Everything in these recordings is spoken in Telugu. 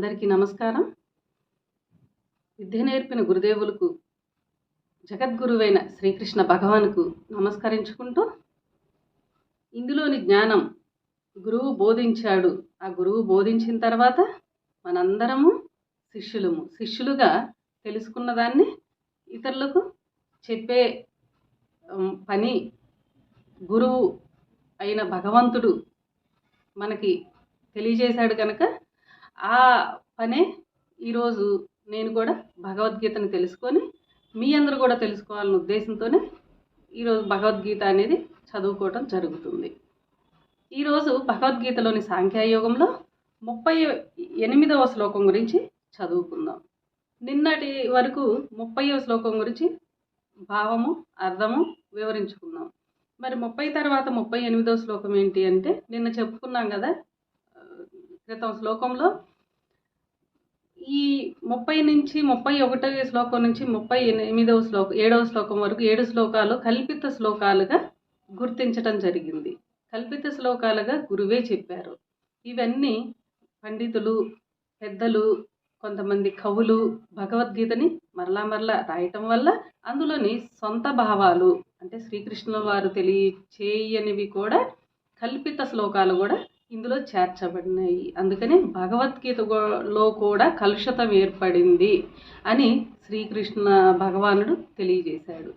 అందరికీ నమస్కారం. విద్య నేర్పిన గురుదేవులకు జగద్గురువైన శ్రీకృష్ణ భగవానుకు నమస్కరించుకుంటూ ఇందులోని జ్ఞానం గురువు బోధించాడు. ఆ గురువు బోధించిన తర్వాత మనందరము శిష్యులము. శిష్యులుగా తెలుసుకున్న దాన్ని ఇతరులకు చెప్పే పని గురువు అయిన భగవంతుడు మనకి తెలియజేశాడు కనుక ఆ పనే ఈరోజు నేను కూడా భగవద్గీతను తెలుసుకొని మీ అందరూ కూడా తెలుసుకోవాలనే ఉద్దేశంతోనే ఈరోజు భగవద్గీత అనేది చదువుకోవటం జరుగుతుంది. ఈరోజు భగవద్గీతలోని సాంఖ్యాయోగంలో ముప్పై ఎనిమిదవ శ్లోకం గురించి చదువుకుందాం. నిన్నటి వరకు ముప్పైవ శ్లోకం గురించి భావము అర్థము వివరించుకుందాం. మరి ముప్పై తర్వాత ముప్పై ఎనిమిదవ శ్లోకం ఏంటి అంటే నిన్న చెప్పుకున్నాం కదా క్రితం శ్లోకంలో ఈ ముప్పై నుంచి ముప్పై ఒకటవ శ్లోకం నుంచి ముప్పై ఎనిమిదవ శ్లోకం ఏడవ శ్లోకం వరకు ఏడు శ్లోకాలు కల్పిత శ్లోకాలుగా గుర్తించటం జరిగింది. కల్పిత శ్లోకాలుగా గురువే చెప్పారు. ఇవన్నీ పండితులు పెద్దలు కొంతమంది కవులు భగవద్గీతని మరలా మరలా రాయటం వల్ల అందులోని సొంత భావాలు అంటే శ్రీకృష్ణుల వారు తెలియచేయనివి కూడా కల్పిత శ్లోకాలు కూడా ఇందులో చేర్చబడినాయి. అందుకని భగవద్గీతలో కూడా కలుషితం ఏర్పడింది అని శ్రీకృష్ణ భగవానుడు తెలియజేశాడు.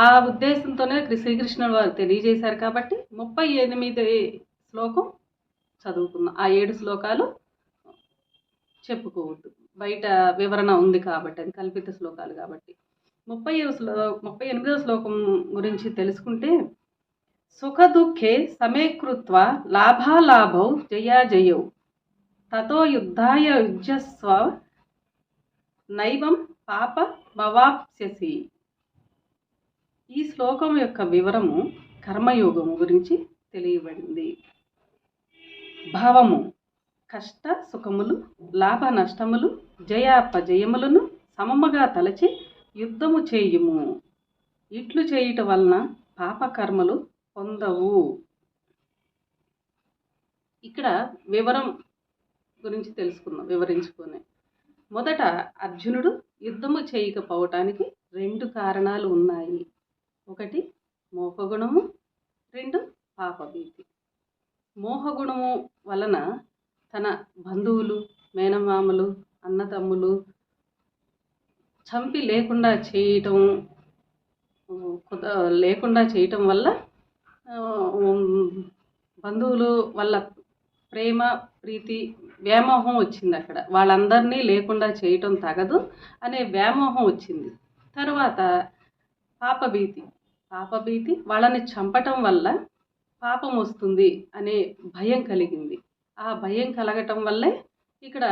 ఆ ఉద్దేశంతోనే శ్రీకృష్ణుడు వారు తెలియజేశారు కాబట్టి ముప్పై ఎనిమిది శ్లోకం చదువుకుందాం ఆ ఏడు శ్లోకాలు చెప్పుకోవద్దు. బయట వివరణ ఉంది కాబట్టి అది కల్పిత శ్లోకాలు కాబట్టి. ముప్పై శ్లో ముప్పై ఎనిమిదవ శ్లోకం గురించి తెలుసుకుంటే సుఖదుఃఖే సమీకృత్వ లాభాలాభౌ జయాజయౌ తతో యుద్ధాయ యుజ్యస్వ నైవం పాప భవాప్స్యసి ఈ శ్లోకం యొక్క వివరము కర్మయోగము గురించి తెలియబడింది. భావము కష్ట సుఖములు లాభ నష్టములు జయాపజయములను సమముగా తలచి యుద్ధము చేయుము. ఇట్లు చేయుట వలన పాపకర్మలు పొందవు. ఇక్కడ వివరం గురించి తెలుసుకుందాం వివరించుకొని. మొదట అర్జునుడు యుద్ధము చేయకపోవటానికి రెండు కారణాలు ఉన్నాయి. ఒకటి మోహగుణము. రెండు పాపభీతి. మోహగుణము వలన తన బంధువులు మేనమామలు అన్నతమ్ములు చంపి లేకుండా చేయటం కుద లేకుండా చేయటం వల్ల బంధువులు వాళ్ళ ప్రేమ ప్రీతి వ్యామోహం వచ్చింది అక్కడ. వాళ్ళందరినీ లేకుండా చేయటం తగదు అనే వ్యామోహం వచ్చింది. తర్వాత పాపభీతి పాపభీతి వాళ్ళని చంపటం వల్ల పాపం వస్తుంది అనే భయం కలిగింది. ఆ భయం కలగటం వల్లే ఇక్కడ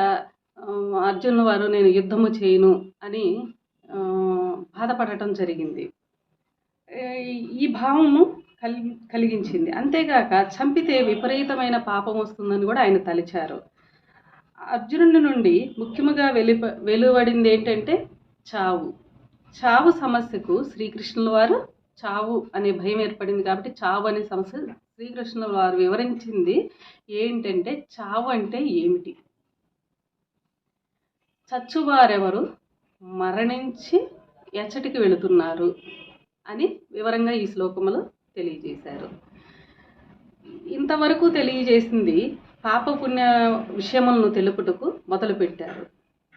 అర్జునుల వారు నేను యుద్ధము చేయను అని బాధపడటం జరిగింది. ఈ భావము కలి కలిగించింది. అంతేగాక చంపితే విపరీతమైన పాపం వస్తుందని కూడా ఆయన తలిచారు. అర్జునుడి నుండి ముఖ్యముగా వెలు వెలువడింది ఏంటంటే చావు. చావు సమస్యకు శ్రీకృష్ణుల వారు చావు అనే భయం ఏర్పడింది కాబట్టి చావు అనే సమస్య శ్రీకృష్ణుల వారు వివరించింది ఏంటంటే చావు అంటే ఏమిటి? చచ్చువారెవరు మరణించి ఎచ్చటికి వెళుతున్నారు అని వివరంగా ఈ శ్లోకములో తెలియజేశారు. ఇంతవరకు తెలియజేసింది పాప పుణ్య విషయములను తెలుపుటకు మొదలుపెట్టారు.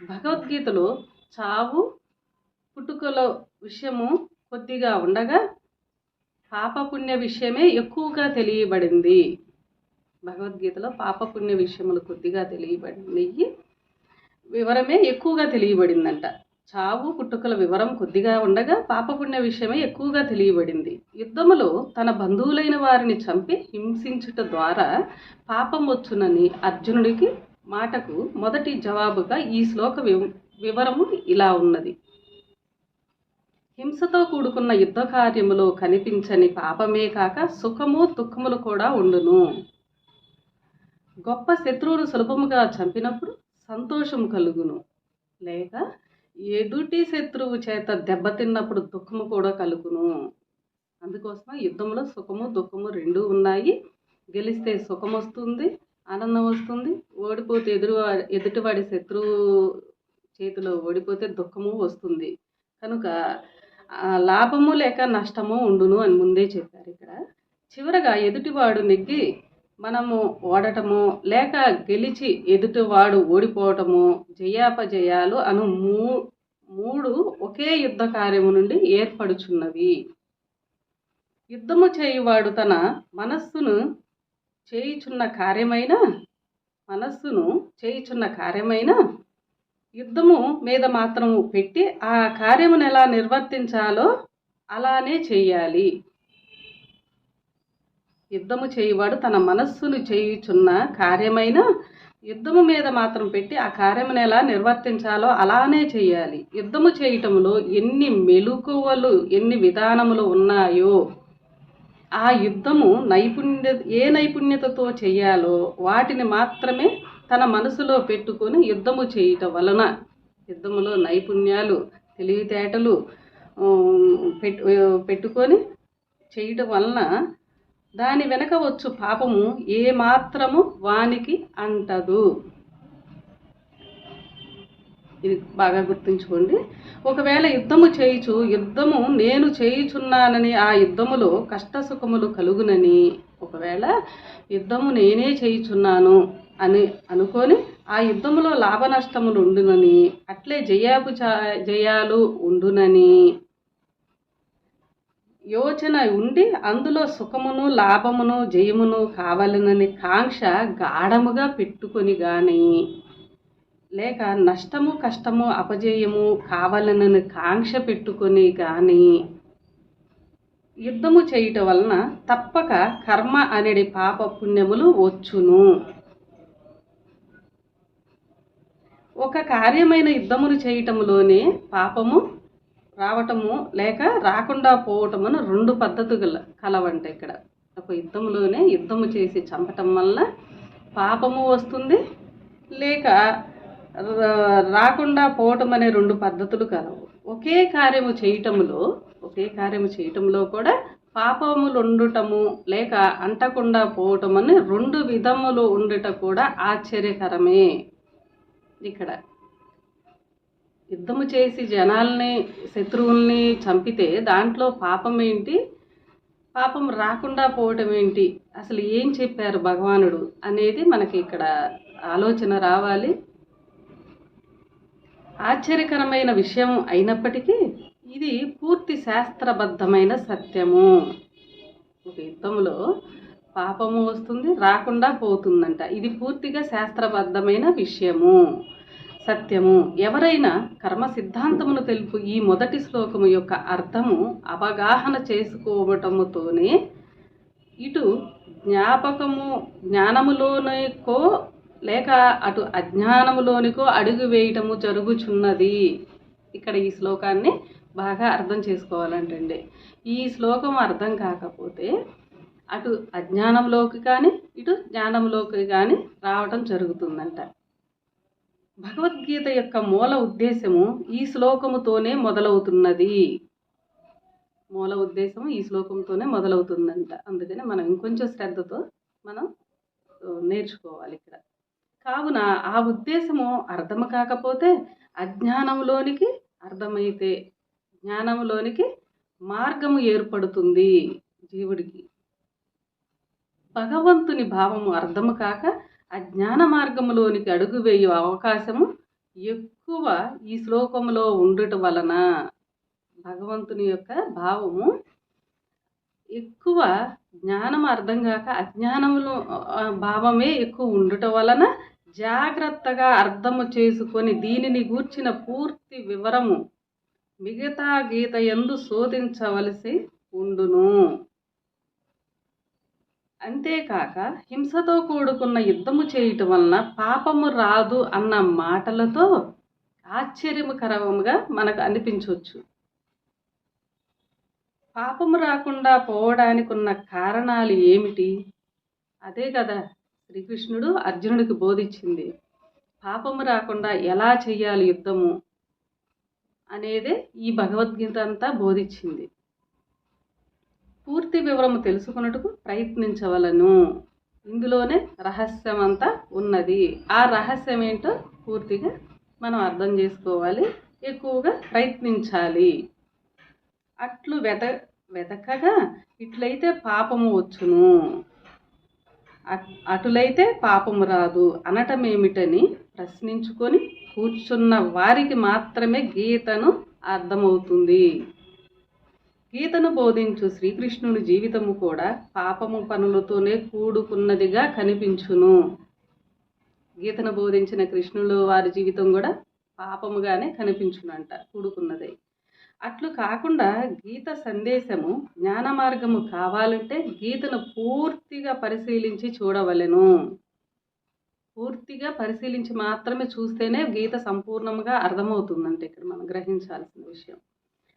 భగవద్గీతలో చావు పుట్టుకల విషయము కొద్దిగా ఉండగా పాపపుణ్య విషయమే ఎక్కువగా తెలియబడింది. భగవద్గీతలో పాపపుణ్య విషయములు కొద్దిగా తెలియబడినవి వివరమే ఎక్కువగా తెలియబడిందంట. చావు పుట్టుకల వివరం కొద్దిగా ఉండగా పాపపుణ్య విషయమే ఎక్కువగా తెలియబడింది. యుద్ధములో తన బంధువులైన వారిని చంపి హింసించుట ద్వారా పాపం వచ్చునని అర్జునుడికి మాటకు మొదటి జవాబుగా ఈ శ్లోక వివరము ఇలా ఉన్నది. హింసతో కూడుకున్న యుద్ధ కార్యములో కనిపించని పాపమే కాక సుఖము దుఃఖములు కూడా ఉండును. గొప్ప శత్రువును సులభముగా చంపినప్పుడు సంతోషము కలుగును. లేక ఎదుటి శత్రువు చేత దెబ్బతిన్నప్పుడు దుఃఖము కూడా కలుగును. అందుకోసం యుద్ధంలో సుఖము దుఃఖము రెండు ఉన్నాయి. గెలిస్తే సుఖం వస్తుంది ఆనందం వస్తుంది. ఓడిపోతే ఎదురు ఎదుటివాడి శత్రువు చేతిలో ఓడిపోతే దుఃఖము వస్తుంది. కనుక లాభము లేక నష్టము ఉండును అని ముందే చెప్పారు ఇక్కడ. చివరగా ఎదుటివాడు నెగ్గి మనము ఓడటము లేక గెలిచి ఎదుటివాడు ఓడిపోవటము జయాపజయాలు అను మూ మూడు ఒకే యుద్ధ కార్యము నుండి ఏర్పడుచున్నవి. యుద్ధము చేయువాడు తన మనస్సును చేయుచున్న కార్యమైన మనస్సును చేయుచున్న కార్యమైన యుద్ధము మీద మాత్రము పెట్టి ఆ కార్యమును ఎలా నిర్వర్తించాలో అలానే చేయాలి. యుద్ధము చేయువాడు తన మనస్సును చేయుచున్న కార్యమైన యుద్ధము మీద మాత్రం పెట్టి ఆ కార్యమును ఎలా నిర్వర్తించాలో అలానే చేయాలి. యుద్ధము చేయటంలో ఎన్ని మెలకువలు ఎన్ని విధానములు ఉన్నాయో ఆ యుద్ధము నైపుణ్య ఏ నైపుణ్యతతో చేయాలో వాటిని మాత్రమే తన మనసులో పెట్టుకొని యుద్ధము చేయటం వలన యుద్ధములో నైపుణ్యాలు తెలివితేటలు పెట్టుకొని చేయటం వలన దాని వెనక వచ్చు పాపము ఏ మాత్రము వానికి అంటదు. ఇది బాగా గుర్తుంచుకోండి. ఒకవేళ యుద్ధము చేయుచు యుద్ధము నేను చేయుచున్నానని ఆ యుద్ధములో కష్టసుఖములు కలుగునని ఒకవేళ యుద్ధము నేనే చేయుచున్నాను అని అనుకొని ఆ యుద్ధములో లాభ నష్టములు ఉండునని అట్లే జయాపు జయాలు ఉండునని యోచన ఉండి అందులో సుఖమును లాభమును జయమును కావాలనని కాంక్ష గాఢముగా పెట్టుకొని గాని లేక నష్టము కష్టము అపజయము కావాలనని కాంక్ష పెట్టుకొని కానీ యుద్ధము చేయటం వలన తప్పక కర్మ అనేది పాప పుణ్యములు వచ్చును. ఒక కార్యమైన యుద్ధమును చేయటములోనే పాపము రావటము లేక రాకుండా పోవటమును రెండు పద్ధతులు కలవంట ఇక్కడ. ఒక యుద్ధములోనే యుద్ధము చేసి చంపటం వల్ల పాపము వస్తుంది లేక రాకుండా పోవటం అనే రెండు పద్ధతులు కలవు. ఒకే కార్యము చేయటములో ఒకే కార్యము చేయటంలో కూడా పాపములు ఉండటము లేక అంటకుండా పోవటం అని రెండు విధములు ఉండటం కూడా ఆశ్చర్యకరమే. ఇక్కడ యుద్ధము చేసి జనాల్ని శత్రువుల్ని చంపితే దాంట్లో పాపం ఏంటి? పాపం రాకుండా పోవటం ఏంటి? అసలు ఏం చెప్పారు భగవానుడు అనేది మనకి ఇక్కడ ఆలోచన రావాలి. ఆశ్చర్యకరమైన విషయం అయినప్పటికీ ఇది పూర్తి శాస్త్రబద్ధమైన సత్యము. ఒక యుద్ధంలో పాపము వస్తుంది రాకుండా పోతుందంట. ఇది పూర్తిగా శాస్త్రబద్ధమైన విషయము. సత్యము. ఎవరైనా కర్మ సిద్ధాంతమును తెలుపు ఈ మొదటి శ్లోకము యొక్క అర్థము అవగాహన చేసుకోవటముతోనే ఇటు జ్ఞాపకము జ్ఞానములోనికో లేక అటు అజ్ఞానములోనికో అడుగు వేయటము జరుగుచున్నది. ఇక్కడ ఈ శ్లోకాన్ని బాగా అర్థం చేసుకోవాలంటండి. ఈ శ్లోకం అర్థం కాకపోతే అటు అజ్ఞానంలోకి కానీ ఇటు జ్ఞానంలోకి కానీ రావటం జరుగుతుందంట. భగవద్గీత యొక్క మూల ఉద్దేశము ఈ శ్లోకముతోనే మొదలవుతున్నది. మూల ఉద్దేశము ఈ శ్లోకంతోనే మొదలవుతుందంట. అందుకని మనం ఇంకొంచెం శ్రద్ధతో మనం నేర్చుకోవాలి ఇక్కడ. కావున ఆ ఉద్దేశము అర్థం కాకపోతే అజ్ఞానంలోనికి అర్థమైతే జ్ఞానంలోనికి మార్గము ఏర్పడుతుంది జీవుడికి. భగవంతుని భావము అర్థము కాక అజ్ఞాన మార్గములోనికి అడుగు వేయు అవకాశము ఎక్కువ ఈ శ్లోకములో ఉండటం వలన భగవంతుని యొక్క భావము ఎక్కువ జ్ఞానం అర్థం కాక అజ్ఞానములో భావమే ఎక్కువ ఉండటం వలన జాగ్రత్తగా అర్థము చేసుకొని దీనిని గూర్చిన పూర్తి వివరము మిగతా గీత ఎందు శోధించవలసి ఉండును. అంతేకాక హింసతో కూడుకున్న యుద్ధము చేయటం వలన పాపము రాదు అన్న మాటలతో ఆశ్చర్యకరంగా మనకు అనిపించవచ్చు. పాపము రాకుండా పోవడానికి ఉన్న కారణాలు ఏమిటి? అదే కదా శ్రీకృష్ణుడు అర్జునుడికి బోధించింది. పాపము రాకుండా ఎలా చేయాలి యుద్ధము? అనేదే ఈ భగవద్గీత అంతా బోధించింది. పూర్తి వివరము తెలుసుకున్నట్టుకు ప్రయత్నించవలను. ఇందులోనే రహస్యం అంతా ఉన్నది. ఆ రహస్యం ఏంటో పూర్తిగా మనం అర్థం చేసుకోవాలి. ఎక్కువగా ప్రయత్నించాలి. అట్లు వెత వెతకగా ఇట్లయితే పాపము వచ్చును. అట్- అటులైతే పాపము రాదు. అనటం ఏమిటని ప్రశ్నించుకొని కూర్చున్న వారికి మాత్రమే గీతను అర్థమవుతుంది. గీతను బోధించు శ్రీకృష్ణుని జీవితము కూడా పాపము పనులతోనే కూడుకున్నదిగా కనిపించును. గీతను బోధించిన కృష్ణులు వారి జీవితం కూడా పాపముగానే కనిపించునంట కూడుకున్నది. అట్లు కాకుండా గీత సందేశము జ్ఞాన మార్గము కావాలంటే గీతను పూర్తిగా పరిశీలించి చూడవలెను. పూర్తిగా పరిశీలించి మాత్రమే చూస్తేనే గీత సంపూర్ణంగా అర్థమవుతుందంటే ఇక్కడ మనం గ్రహించాల్సిన విషయం.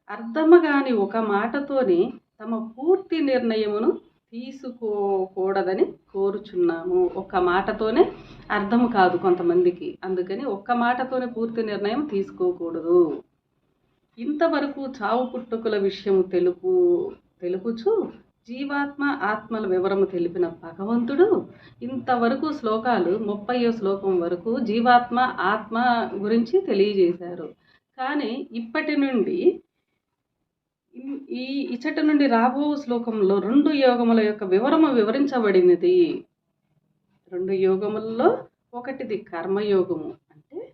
అర్థమగాని ఒక మాటతోనే తమ పూర్తి నిర్ణయమును తీసుకోకూడదని కోరుచున్నాము. ఒక్క మాటతోనే అర్థము కాదు కొంతమందికి. అందుకని ఒక్క మాటతోనే పూర్తి నిర్ణయం తీసుకోకూడదు. ఇంతవరకు చావు పుట్టుకల విషయము తెలుపు తెలుపుచు జీవాత్మ ఆత్మల వివరము తెలిపిన భగవంతుడు ఇంతవరకు శ్లోకాలు ముప్పయో శ్లోకం వరకు జీవాత్మ ఆత్మ గురించి తెలియజేశారు. కానీ ఇప్పటి నుండి ఈ- ఇచ్చట ఇచ్చటి నుండి రాబో శ్లోకంలో రెండు యోగముల యొక్క వివరము వివరించబడినది. రెండు యోగముల్లో ఒకటిది కర్మయోగము అంటే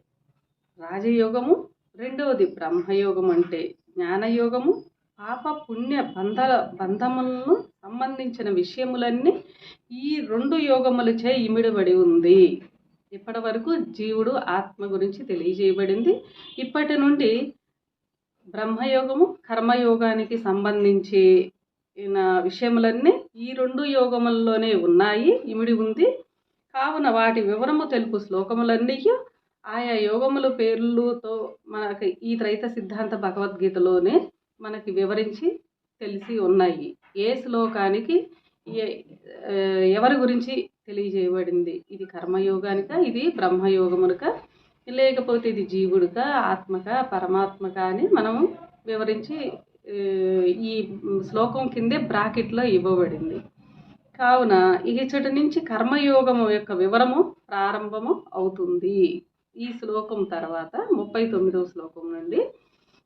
రాజయోగము రెండవది బ్రహ్మయోగం అంటే జ్ఞానయోగము. పాప పుణ్య బంధ బంధములను సంబంధించిన విషయములన్నీ ఈ రెండు యోగములచే ఇమిడబడి ఉంది. ఇప్పటి వరకు జీవుడు ఆత్మ గురించి తెలియజేయబడింది. ఇప్పటి నుండి బ్రహ్మయోగము కర్మయోగానికి సంబంధించి విషయములన్నీ ఈ రెండు యోగముల్లోనే ఉన్నాయి ఇమిడి ఉంది. కావున వాటి వివరము తెలుపు శ్లోకములన్నీ ఆయా యోగముల పేర్లతో మనకి ఈ త్రైత సిద్ధాంత భగవద్గీతలోనే మనకి వివరించి తెలిసి ఉన్నాయి. ఏ శ్లోకానికి ఏ- ఎవరి గురించి తెలియజేయబడింది? ఇది కర్మయోగానిక? ఇది బ్రహ్మయోగమునక? లేకపోతే ఇది జీవుడుక ఆత్మక పరమాత్మక అని మనము వివరించి ఈ శ్లోకం కిందే బ్రాకెట్లో ఇవ్వబడింది. కావున ఇచ్చటి నుంచి కర్మయోగము యొక్క వివరము ప్రారంభము అవుతుంది. ఈ శ్లోకం తర్వాత ముప్పై తొమ్మిదవ శ్లోకం నుండి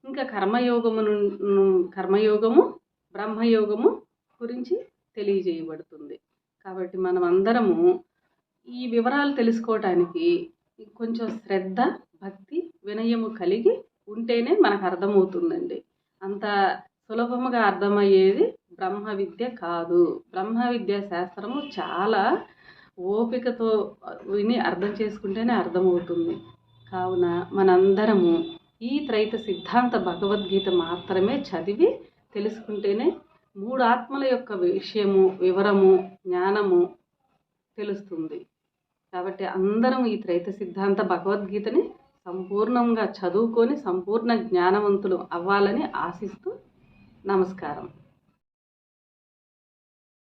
ఇంకా కర్మయోగము కర్మయోగము బ్రహ్మయోగము గురించి తెలియజేయబడుతుంది. కాబట్టి మనం అందరము ఈ వివరాలు తెలుసుకోవటానికి కొంచెం శ్రద్ధ భక్తి వినయము కలిగి ఉంటేనే మనకు అర్థమవుతుందండి. అంత సులభముగా అర్థమయ్యేది బ్రహ్మ విద్య కాదు. బ్రహ్మ విద్యా శాస్త్రము చాలా ఓపికతో విని అర్థం చేసుకుంటేనే అర్థమవుతుంది. కావున మనందరము ఈ త్రైత సిద్ధాంత భగవద్గీత మాత్రమే చదివి తెలుసుకుంటేనే మూడు ఆత్మల యొక్క విషయము వివరము జ్ఞానము తెలుస్తుంది. కాబట్టి అందరం ఈ త్రైత సిద్ధాంత భగవద్గీతని సంపూర్ణంగా చదువుకొని సంపూర్ణ జ్ఞానవంతులు అవ్వాలని ఆశిస్తూ నమస్కారం.